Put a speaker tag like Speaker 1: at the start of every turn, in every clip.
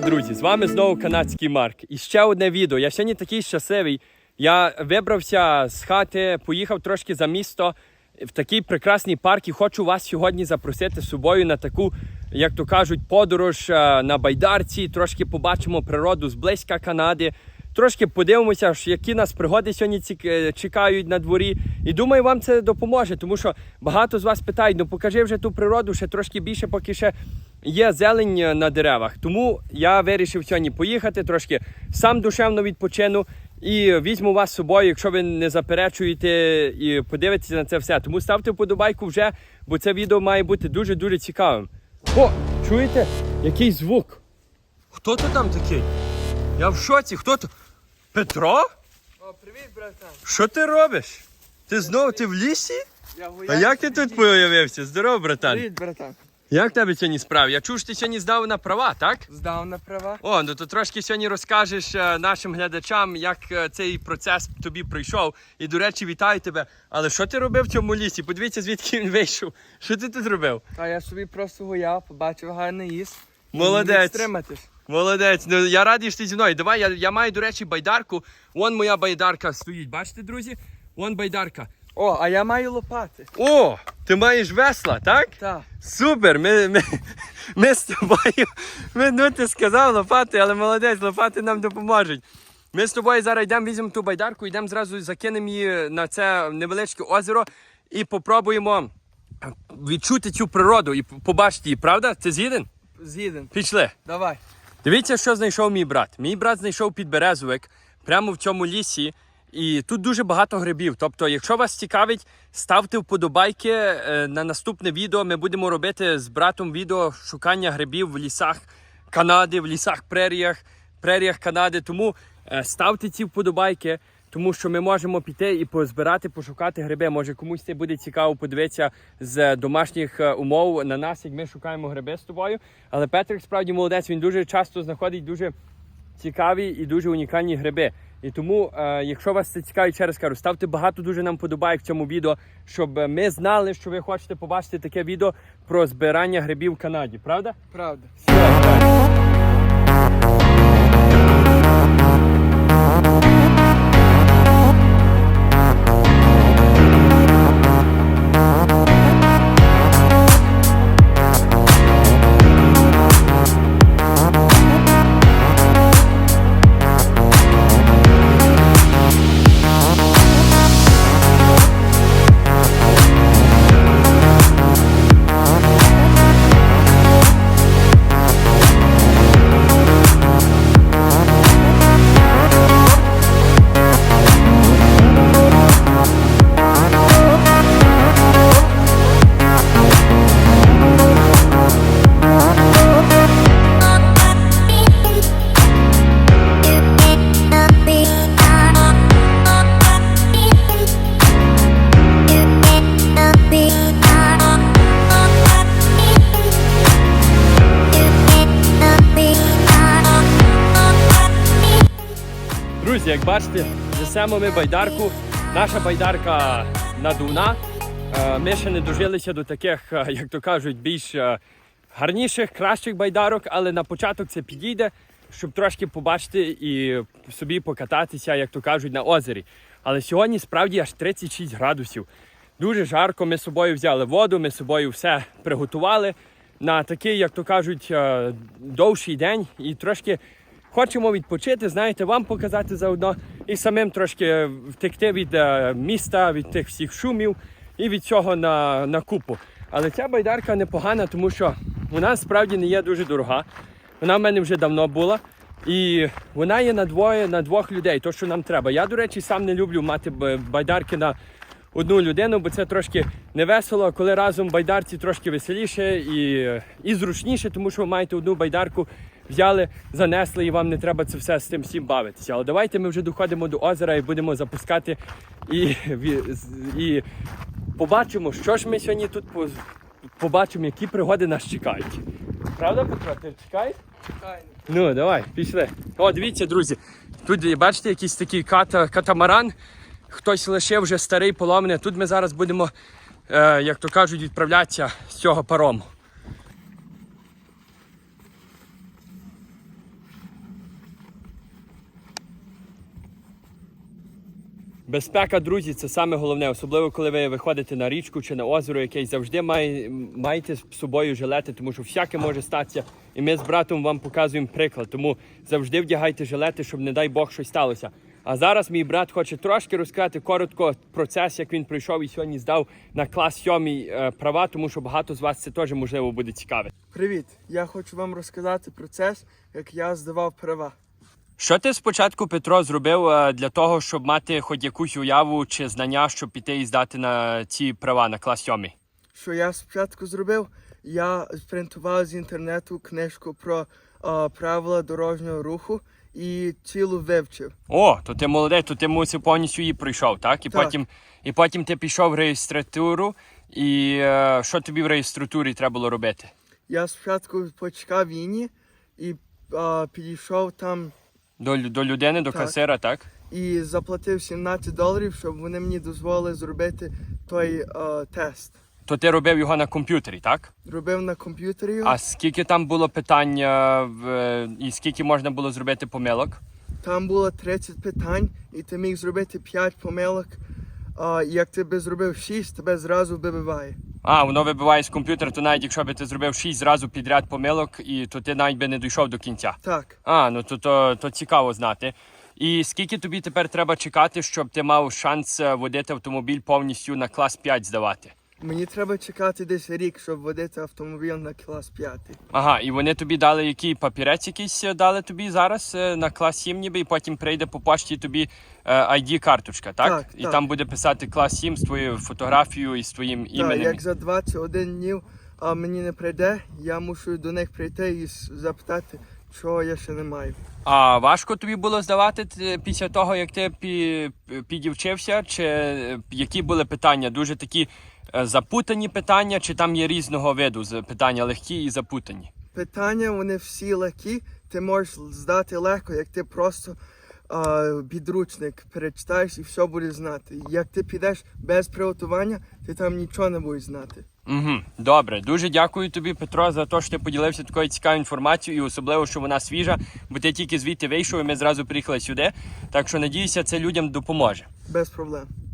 Speaker 1: Друзі! З вами знову канадський Марк. І ще одне відео. Я сьогодні такий щасливий. Я вибрався з хати, поїхав трошки за місто в такий прекрасний парк і хочу вас сьогодні запросити з собою на таку, як то кажуть, подорож е, на байдарці. Трошки побачимо природу зблизька Канади. Трошки подивимося, які нас пригоди сьогодні ці- е, чекають на дворі. І думаю, вам це допоможе, тому що багато з вас питають: ну покажи вже ту природу, ще трошки більше, поки ще є зелень е, на деревах. Тому я вирішив сьогодні поїхати, трошки сам душевно відпочину і візьму вас з собою, якщо ви не заперечуєте і подивитеся на це все. Тому ставте вподобайку вже, бо це відео має бути дуже-дуже цікавим. О, чуєте? Який звук? Хто то там такий? Я в шоці, хто то? Петро?
Speaker 2: О, привіт, братан.
Speaker 1: Що ти робиш? Ти знову ти в лісі?
Speaker 2: Я
Speaker 1: А як ти тут появився? Здорово, братан.
Speaker 2: Привіт, братан.
Speaker 1: Як в тебе сьогодні справи? Я чув, що ти сьогодні здав на права, так?
Speaker 2: Здав на права.
Speaker 1: О, ну то трошки сьогодні розкажеш е, нашим глядачам, як е, цей процес тобі пройшов. І, до речі, вітаю тебе. Але що ти робив в цьому лісі? Подивіться, звідки він вийшов. Що ти тут робив?
Speaker 2: А я собі просто гуляв, побачив гарний їс.
Speaker 1: Молодець.
Speaker 2: Стриматись.
Speaker 1: Молодець. Ну я радий, що ти зі мною. Давай, я, я маю, до речі, байдарку. Вон моя байдарка стоїть. Бачите, друзі? Вон байдарка.
Speaker 2: О, а я маю лопати.
Speaker 1: О, ти маєш весла, так?
Speaker 2: Так.
Speaker 1: Супер! Ми, ми, ми з тобою. Ми, ну ти сказав лопати, але молодець, лопати нам допоможуть. Ми з тобою зараз йдемо, візьмемо ту байдарку, йдемо зразу закинемо її на це невеличке озеро і попробуємо відчути цю природу і побачити її, правда? Це згіден?
Speaker 2: З'їдем.
Speaker 1: Пішли.
Speaker 2: Давай.
Speaker 1: Дивіться, що знайшов мій брат. Мій брат знайшов підберезовик прямо в цьому лісі. І тут дуже багато грибів. Тобто, якщо вас цікавить, ставте вподобайки е, на наступне відео. Ми будемо робити з братом відео шукання грибів в лісах Канади, в лісах преріях, преріях Канади. Тому е, ставте ці вподобайки, тому що ми можемо піти і позбирати, пошукати гриби. Може комусь це буде цікаво подивитися з домашніх е, умов на нас, як ми шукаємо гриби з тобою. Але Петрик справді молодець, він дуже часто знаходить дуже цікаві і дуже унікальні гриби. І тому, е, якщо вас це цікавить, ще раз кажу, ставте багато дуже нам подобає в цьому відео, щоб ми знали, що ви хочете побачити таке відео про збирання грибів в Канаді, правда?
Speaker 2: Правда.
Speaker 1: Все, так. Друзі, як бачите, несемо ми байдарку. Наша байдарка надувна. Е, Ми ще не дожилися до таких, е, як то кажуть, більш е, гарніших, кращих байдарок, але на початок це підійде, щоб трошки побачити і собі покататися, як то кажуть, на озері. Але сьогодні справді аж 36 градусів. Дуже жарко. Ми з собою взяли воду, ми з собою все приготували на такий, як то кажуть, довший день і трошки хочемо відпочити, знаєте, вам показати заодно і самим трошки втекти від е, міста, від тих всіх шумів і від цього на, на купу. Але ця байдарка непогана, тому що вона справді не є дуже дорога. Вона в мене вже давно була. І вона є на двоє, на двох людей, то що нам треба. Я, до речі, сам не люблю мати байдарки на одну людину, бо це трошки невесело, коли разом байдарці трошки веселіше і, і зручніше, тому що ви маєте одну байдарку, взяли, занесли, і вам не треба це все з тим всім бавитися. Але давайте ми вже доходимо до озера і будемо запускати і, і побачимо, що ж ми сьогодні тут по- побачимо, які пригоди нас чекають. Правда, Петро? Ти чекаєш?
Speaker 2: Чекай.
Speaker 1: Ну, давай, пішли. О, дивіться, друзі. Тут бачите якийсь такий ката, катамаран. Хтось лишив вже старий поломаний. Тут ми зараз будемо, е, як то кажуть, відправлятися з цього парому. Безпека, друзі, це саме головне, особливо коли ви виходите на річку чи на озеро, якесь завжди має, маєте з собою жилети, тому що всяке може статися. І ми з братом вам показуємо приклад. Тому завжди вдягайте жилети, щоб, не дай Бог, щось сталося. А зараз мій брат хоче трошки розказати коротко процес, як він пройшов і сьогодні здав на клас 7 е, права, тому що багато з вас це теж можливо буде цікаве.
Speaker 2: Привіт! Я хочу вам розказати процес, як я здавав права.
Speaker 1: Що ти спочатку, Петро, зробив е, для того, щоб мати хоч якусь уяву чи знання, щоб піти і здати на ці права на клас 7?
Speaker 2: Що я спочатку зробив? Я спринтував з інтернету книжку про а, правила дорожнього руху і цілу вивчив.
Speaker 1: О, то ти молодець, то ти мусив повністю її пройшов, так? І
Speaker 2: Так.
Speaker 1: потім і потім ти пішов в реєстратуру. І е, що тобі в реєстратурі треба було робити?
Speaker 2: Я спочатку почекав Іні і а, підійшов там
Speaker 1: До, лю- до людини, до
Speaker 2: Так.
Speaker 1: касира, так?
Speaker 2: і заплатив 17 доларів, щоб вони мені дозволили зробити той е, тест.
Speaker 1: То ти робив його на комп'ютері, так?
Speaker 2: Робив на комп'ютері.
Speaker 1: А скільки там було питань е, в, е, і скільки можна було зробити помилок?
Speaker 2: Там було 30 питань, і ти міг зробити 5 помилок. А, як ти би зробив 6, тебе зразу вибиває.
Speaker 1: А, воно вибиває з комп'ютера, то навіть якщо би ти зробив 6 зразу підряд помилок, і то ти навіть би не дійшов до кінця.
Speaker 2: Так,
Speaker 1: А, ну то, то, то цікаво знати. І скільки тобі тепер треба чекати, щоб ти мав шанс е, водити автомобіль повністю на клас 5 здавати?
Speaker 2: Мені треба чекати десь рік, щоб водити автомобіль на клас 5.
Speaker 1: Ага, і вони тобі дали який папірець якийсь е, дали тобі зараз е, на клас 7 ніби, і потім прийде по пошті тобі е, ID-карточка, так?
Speaker 2: Так,
Speaker 1: І
Speaker 2: так.
Speaker 1: там буде писати клас 7 з твоєю фотографією і з твоїм
Speaker 2: Так,
Speaker 1: іменем.
Speaker 2: як за 21 днів а мені не прийде, я мушу до них прийти і запитати, чого я ще не маю.
Speaker 1: А важко тобі було здавати після того, як ти підівчився? Чи е, які були питання? Дуже такі е, запутані питання, чи там є різного виду питання легкі і запутані?
Speaker 2: Питання вони всі легкі, ти можеш здати легко, як ти просто а, підручник перечитаєш і все будеш знати. Як ти підеш без приготування, ти там нічого не будеш знати.
Speaker 1: Угу, добре, дуже дякую тобі, Петро, за те, що ти поділився такою цікавою інформацією, і особливо, що вона свіжа, бо ти тільки звідти вийшов, і ми зразу приїхали сюди. Так що надіюся, це людям допоможе.
Speaker 2: Без проблем.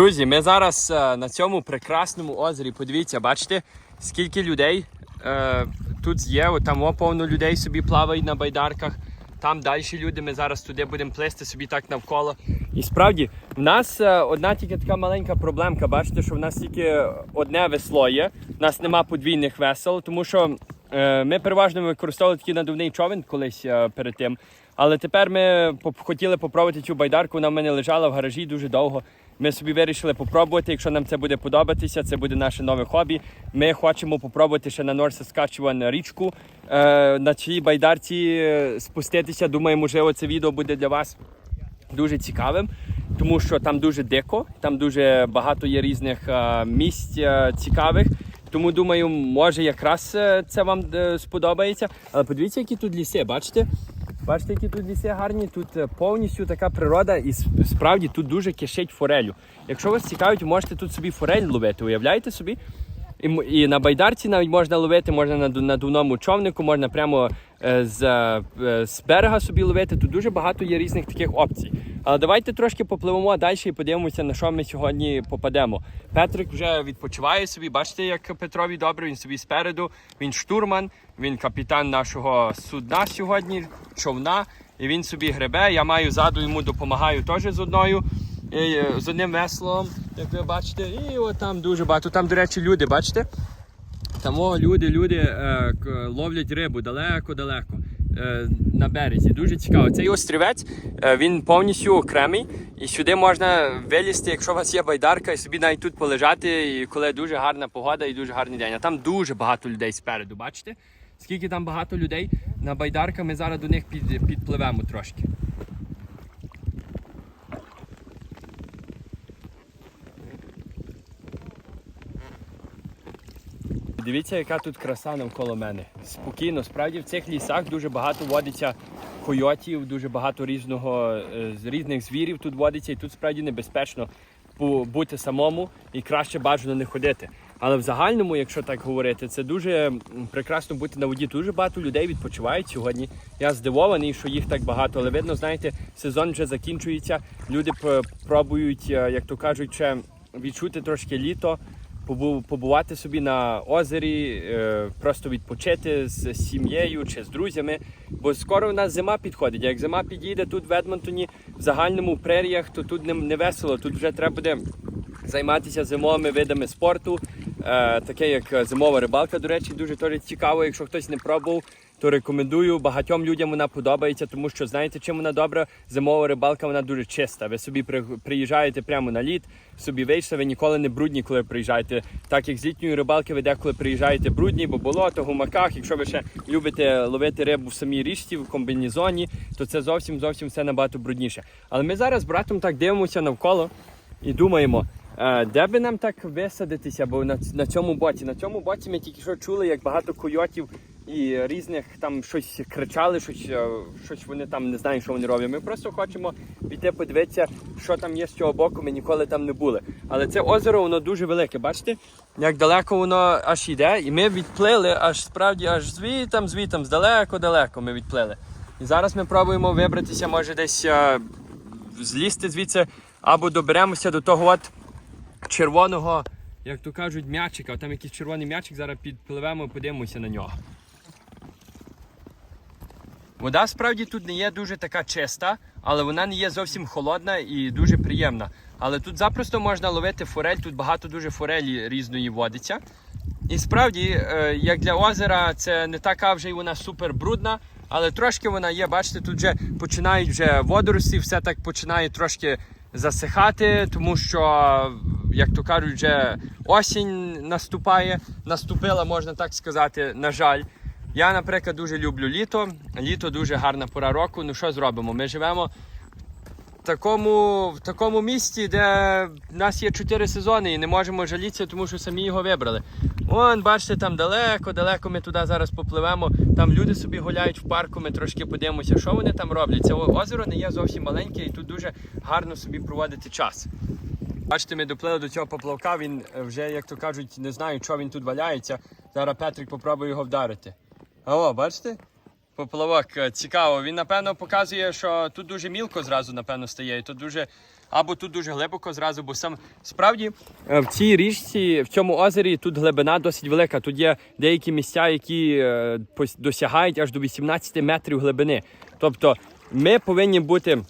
Speaker 1: Друзі, ми зараз е, на цьому прекрасному озері. Подивіться, бачите, скільки людей е, тут є. Там повно людей собі плавають на байдарках. Там далі люди. Ми зараз туди будемо плисти собі так навколо. І справді, в нас е, одна тільки така маленька проблемка. Бачите, що в нас тільки одне весло є. У нас нема подвійних весел, тому що е, ми переважно використовували такий надувний човен колись е, перед тим. Але тепер ми хотіли попробувати цю байдарку. Вона в мене лежала в гаражі дуже довго. Ми собі вирішили попробувати. Якщо нам це буде подобатися, це буде наше нове хобі. Ми хочемо попробувати ще на North Saskatchewan річку е, на цій байдарці е, спуститися. Думаю, можливо, це відео буде для вас дуже цікавим, тому що там дуже дико, там дуже багато є різних е, місць цікавих. Тому думаю, може якраз це вам сподобається. Але подивіться, які тут ліси, бачите? Бачите, які тут ліси гарні, тут е, повністю така природа, і справді тут дуже кишить форелю. Якщо вас цікавить, можете тут собі форель ловити, уявляєте собі? І, і на байдарці навіть можна ловити, можна на ду- надувному човнику, можна прямо е, з, е, з берега собі ловити. Тут дуже багато є різних таких опцій. Але давайте трошки попливемо далі і подивимося, на що ми сьогодні попадемо. Петрик вже відпочиває собі. Бачите, як Петрові добре, він собі спереду. Він штурман, він капітан нашого судна сьогодні, човна. І він собі гребе. Я маю ззаду йому допомагаю теж з одною. Е, З одним веслом, як ви бачите, і от там дуже багато. Там, до речі, люди, бачите? Там о, люди, люди е, ловлять рибу далеко-далеко. е, на березі. Дуже цікаво. Цей острівець е, він повністю окремий, і сюди можна вилізти, якщо у вас є байдарка, і собі навіть тут полежати, і коли дуже гарна погода і дуже гарний день. А там дуже багато людей спереду, бачите? Скільки там багато людей на байдарках, ми зараз до них під, підпливемо трошки. Дивіться, яка тут краса навколо мене. Спокійно, справді в цих лісах дуже багато водиться койотів, дуже багато різного е, з різних звірів тут водиться, і тут справді небезпечно бу- бути самому і краще бажано не ходити. Але в загальному, якщо так говорити, це дуже прекрасно бути на воді. Дуже багато людей відпочивають сьогодні. Я здивований, що їх так багато, але видно, знаєте, сезон вже закінчується. Люди пробують, е, як то кажуть, ще відчути трошки літо побувати собі на озері, е, просто відпочити з сім'єю чи з друзями. Бо скоро у нас зима підходить. Як зима підійде тут в Едмонтоні, в загальному в преріях, то тут не весело. Тут вже треба буде займатися зимовими видами спорту, е, таке як зимова рибалка. До речі, дуже теж цікаво. Якщо хтось не пробував, то рекомендую. Багатьом людям вона подобається, тому що знаєте, чим вона добра? Зимова рибалка вона дуже чиста. Ви собі при- приїжджаєте прямо на лід, собі вийшли, ви ніколи не брудні, коли приїжджаєте. Так як з літньої рибалки ви деколи приїжджаєте брудні, бо болото, гумаках. Якщо ви ще любите ловити рибу в самій річці, в комбінезоні, то це зовсім зовсім все набагато брудніше. Але ми зараз братом так дивимося навколо і думаємо. е, Де би нам так висадитися, бо на, на цьому боці. На цьому боці ми тільки що чули, як багато койотів і різних там щось кричали, щось, е, щось вони там не знають, що вони роблять. Ми просто хочемо піти подивитися, що там є з цього боку. Ми ніколи там не були. Але це озеро воно дуже велике. Бачите, як далеко воно аж йде, і ми відплили аж справді аж звітам, звітам, здалеко-далеко ми відплили. І зараз ми пробуємо вибратися, може десь е, злізти звідси, або доберемося до того от червоного, як то кажуть, м'ячика. Там якийсь червоний м'ячик, зараз підпливемо подивимося на нього. Вода справді тут не є дуже така чиста, але вона не є зовсім холодна і дуже приємна. Але тут запросто можна ловити форель, тут багато дуже форелі різної водиться. І справді, е, як для озера, це не така вже й вона супер брудна, але трошки вона є. Бачите, тут вже починають вже водорості, все так починає трошки засихати, тому що, як то кажуть, вже осінь наступає. Наступила, можна так сказати, на жаль. Я, наприклад, дуже люблю літо. Літо дуже гарна пора року. Ну що зробимо? Ми живемо в такому, в такому місті, де в нас є чотири сезони і не можемо жалітися, тому що самі його вибрали. Вон, бачите, там далеко, далеко ми туди зараз попливемо. Там люди собі гуляють в парку, ми трошки подивимося, що вони там роблять. Це озеро не є зовсім маленьке і тут дуже гарно собі проводити час. Бачите, ми доплили до цього поплавка, він е, вже, як то кажуть, не знаю, що він тут валяється. Зараз Петрик попробує його вдарити. О, бачите? Поплавок е, цікаво. Він напевно показує, що тут дуже мілко зразу, напевно, стає. І тут дуже або тут дуже глибоко зразу, бо сам справді е, в цій річці, в цьому озері тут глибина досить велика. Тут є деякі місця, які е, досягають аж до 18 метрів глибини. Тобто ми повинні бути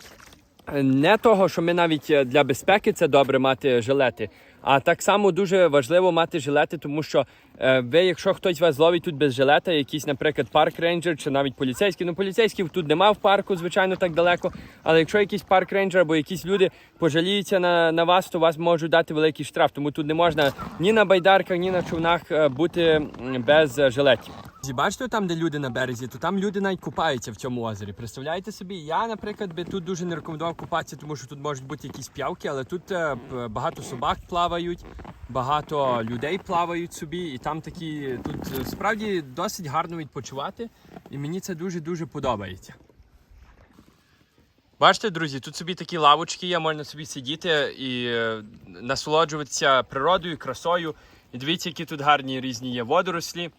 Speaker 1: не того, що ми навіть для безпеки це добре мати жилети, а так само дуже важливо мати жилети, тому що е, ви, якщо хтось вас ловить тут без жилета, якийсь, наприклад, парк рейнджер чи навіть поліцейський, ну поліцейських тут нема в парку, звичайно, так далеко. Але якщо якийсь парк рейнджер або якісь люди пожаліються на, на вас, то вас можуть дати великий штраф. Тому тут не можна ні на байдарках, ні на човнах е, бути без жилетів. Бачите, там, де люди на березі, то там люди навіть купаються в цьому озері. Представляєте собі? Я, наприклад, би тут дуже не рекомендував купатися, тому що тут можуть бути якісь п'явки, але тут е, багато собак плавають, багато людей плавають собі, і там такі тут е, справді досить гарно відпочивати, і мені це дуже дуже подобається. Бачите, друзі, тут собі такі лавочки є, можна собі сидіти і е, насолоджуватися природою, красою. І дивіться, які тут гарні різні є водорослі.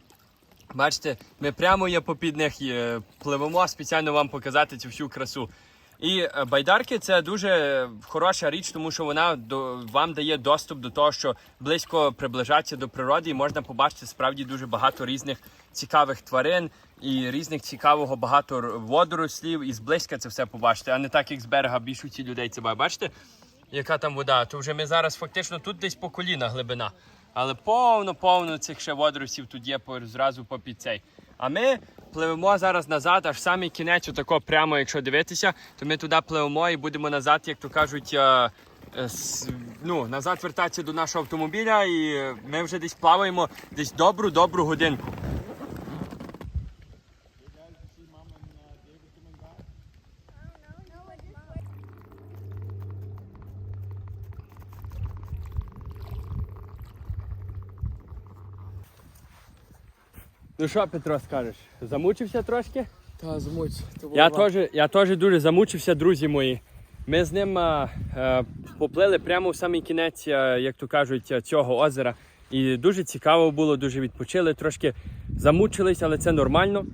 Speaker 1: Бачите, ми прямо є попід них е, пливемо спеціально вам показати цю всю красу. І е, байдарки це дуже хороша річ, тому що вона до, вам дає доступ до того, що близько приближатися до природи, і можна побачити справді дуже багато різних цікавих тварин і різних цікавого багато водорослів. І зблизька це все побачити, а не так, як з берега більшості людей це. Бачите, яка там вода? То вже ми зараз фактично тут десь по коліна глибина. Але повно-повно цих ще водоросів тут є по- зразу попід цей. А ми пливемо зараз назад, аж самий кінець, отако прямо, якщо дивитися, то ми туди пливемо і будемо назад, як то кажуть. е, е, с- Ну, назад вертатися до нашого автомобіля, і ми вже десь плаваємо десь добру-добру годинку. Ну що, Петро, скажеш? Замучився трошки?
Speaker 2: Та змуть.
Speaker 1: Я теж, я теж дуже замучився, друзі мої. Ми з ним е, е, поплили прямо в самий кінець, е, як то кажуть, цього озера. І дуже цікаво було, дуже відпочили, трошки замучились, але це нормально.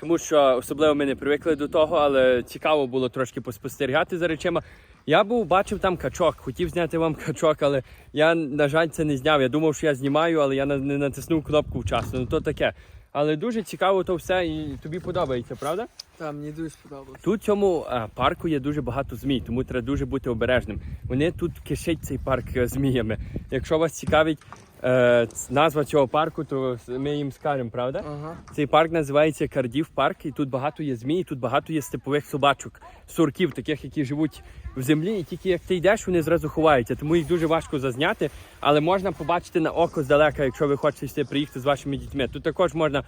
Speaker 1: Тому що особливо ми не привикли до того, але цікаво було трошки поспостерігати за речима. Я був бачив там качок, хотів зняти вам качок, але я, на жаль, це не зняв. Я думав, що я знімаю, але я не натиснув кнопку вчасно. Ну то таке. Але дуже цікаво то все і тобі подобається, правда?
Speaker 2: Та мені дуже сподобалось.
Speaker 1: Тут в цьому а, парку є дуже багато змій, тому треба дуже бути обережним. Вони тут кишить цей парк е, зміями. Якщо вас цікавить е, назва цього парку, то ми їм скажемо, правда?
Speaker 2: Ага.
Speaker 1: Цей парк називається Кардів парк, і тут багато є змій, і тут багато є степових собачок, сурків, таких, які живуть в землі, і тільки як ти йдеш, вони зразу ховаються. Тому їх дуже важко зазняти, але можна побачити на око здалека, якщо ви хочете приїхати з вашими дітьми. Тут також можна.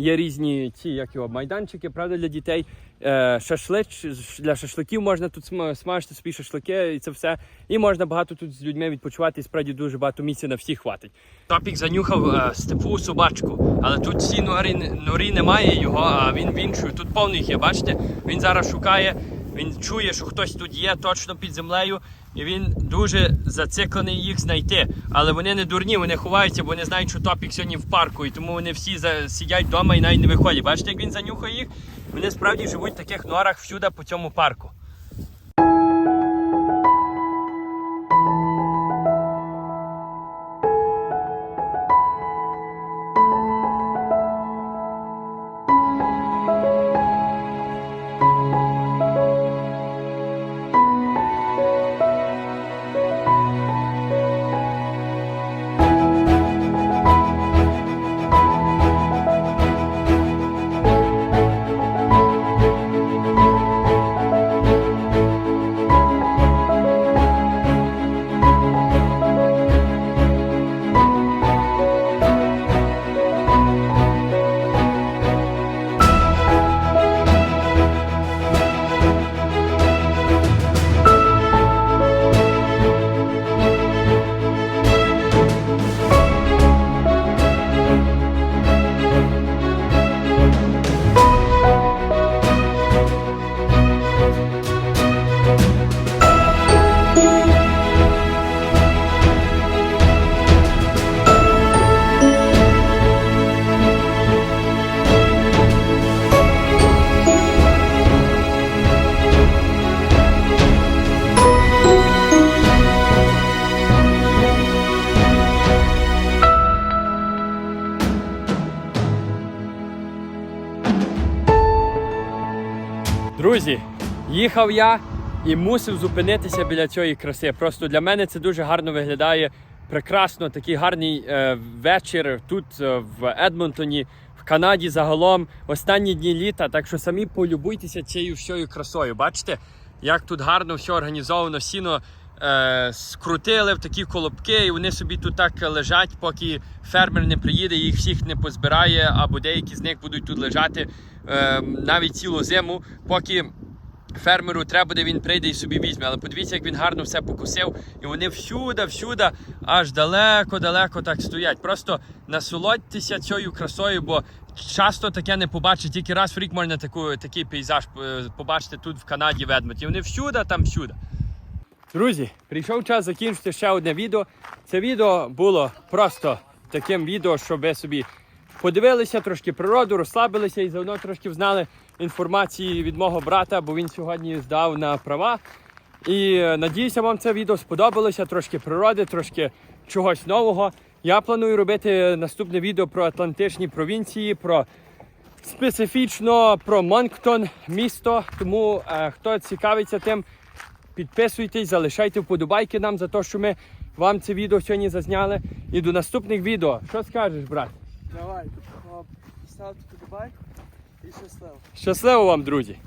Speaker 1: Є різні ці як його майданчики, правда, для дітей. Е, шашлич для шашликів можна тут сма- смажити собі шашлики і це все. І можна багато тут з людьми відпочивати. І справді дуже багато місця на всіх хватить. Топік занюхав е, степу собачку, але тут всі норі, норі немає його, а він в іншу. Тут повний є. Бачите? Він зараз шукає. Він чує, що хтось тут є точно під землею, і він дуже зациклений їх знайти. Але вони не дурні, вони ховаються, бо вони знають, що топік сьогодні в парку, і тому вони всі сидять вдома і навіть не виходять. Бачите, як він занюхає їх? Вони справді живуть в таких норах всюди по цьому парку. Їхав я і мусив зупинитися біля цієї краси. Просто для мене це дуже гарно виглядає. Прекрасно, такий гарний е, вечір тут, е, в Едмонтоні, в Канаді загалом, останні дні літа. Так що самі полюбуйтеся цією всією красою. Бачите, як тут гарно все організовано, сіно е, скрутили в такі колобки, і вони собі тут так лежать, поки фермер не приїде, їх всіх не позбирає, або деякі з них будуть тут лежати е, навіть цілу зиму, поки. Фермеру треба буде, він прийде і собі візьме. Але подивіться, як він гарно все покусив. І вони всюди, всюди, аж далеко-далеко так стоять. Просто насолодьтеся цією красою, бо часто таке не побачить. Тільки раз в рік можна таку, такий пейзаж е, побачити тут в Канаді в Едмонті. Вони всюди, там всюди. Друзі, прийшов час закінчити ще одне відео. Це відео було просто таким відео, щоб ви собі подивилися трошки природу, розслабилися і заодно трошки взнали інформації від мого брата, бо він сьогодні здав на права. І е, надіюся, вам це відео сподобалося. Трошки природи, трошки чогось нового. Я планую робити наступне відео про Атлантичні провінції, про специфічно про Монктон місто. Тому е, хто цікавиться тим, підписуйтесь, залишайте вподобайки нам за те, що ми вам це відео сьогодні зазняли. І до наступних відео. Що скажеш, брат?
Speaker 2: Давай, ставте подобайку і щасливо.
Speaker 1: Щасливо вам, друзі!